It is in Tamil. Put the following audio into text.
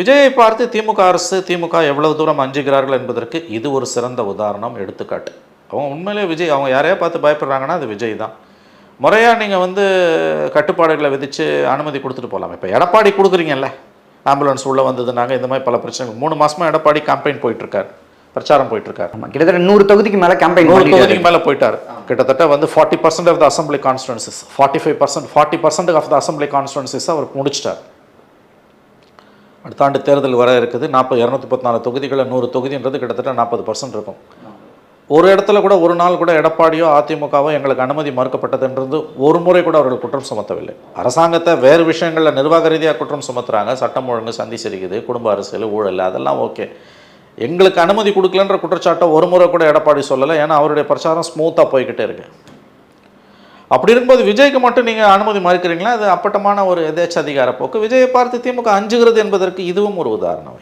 விஜயை பார்த்து திமுக அரசு திமுக எவ்வளவு தூரம் அஞ்சுகிறார்கள் என்பதற்கு இது ஒரு சிறந்த உதாரணம் எடுத்துக்காட்டு. அவங்க உண்மையிலே விஜய் அவங்க யாரையா பார்த்து பயப்படுறாங்கன்னா அது விஜய் தான். முறையாக நீங்கள் வந்து கட்டுப்பாடுகளை விதித்து அனுமதி கொடுத்துட்டு போகலாம். இப்போ எடப்பாடி கொடுக்குறீங்கல்ல ஆம்புலன்ஸ் உள்ளே வந்ததுனாங்க இந்த மாதிரி பல பிரச்சனைகள். மூணு மாசமா எடப்பாடி கேம்பெயின் போயிட்டுருக்காரு. பிரச்சாரம் போயிட்டுருக்காரு. கிட்டத்தட்ட நூறு தொகுதிக்கு மேல கேம்பெயின் நூறு தொகுதிக்கு மேலே போயிட்டார். கிட்டத்தட்ட வந்து forty percent of the assembly constituencies forty five percent forty percent of the assembly constituencies அவர் முடிச்சிட்டார். அடுத்த ஆண்டு தேர்தல் வர இருக்குது. நாற்பது இரநூத்தி பத்து நாலு தொகுதிகளில் நூறு தொகுதின்றது கிட்டத்தட்ட நாற்பது பர்சன்ட் இருக்கும். ஒரு இடத்துல கூட ஒரு நாள் கூட எடப்பாடியோ அதிமுகவோ எங்களுக்கு அனுமதி மறுக்கப்பட்டதுன்றது ஒரு முறை கூட அவர்கள் குற்றம் சுமத்தவில்லை. அரசாங்கத்தை வேறு விஷயங்களில் நிர்வாக ரீதியாக குற்றம் சுமத்துறாங்க. சட்டம் ஒழுங்கு சந்தி சிரிக்குது குடும்ப அரசியல் ஊழல் அதெல்லாம் ஓகே. எங்களுக்கு அனுமதி கொடுக்கலன்ற குற்றச்சாட்டை ஒரு முறை கூட எடப்பாடி சொல்லலை. ஏன்னா அவருடைய பிரச்சாரம் ஸ்மூத்தாக போய்கிட்டே இருக்குது அப்படி இருக்கும்போது விஜய்க்கு மட்டும் நீங்கள் அனுமதி மறுக்கிறீங்களா? அது அப்பட்டமான ஒரு எதேச்ச அதிகார போக்கு விஜயை பார்த்து திமுக அஞ்சுகிறது என்பதற்கு இதுவும் ஒரு உதாரணம்.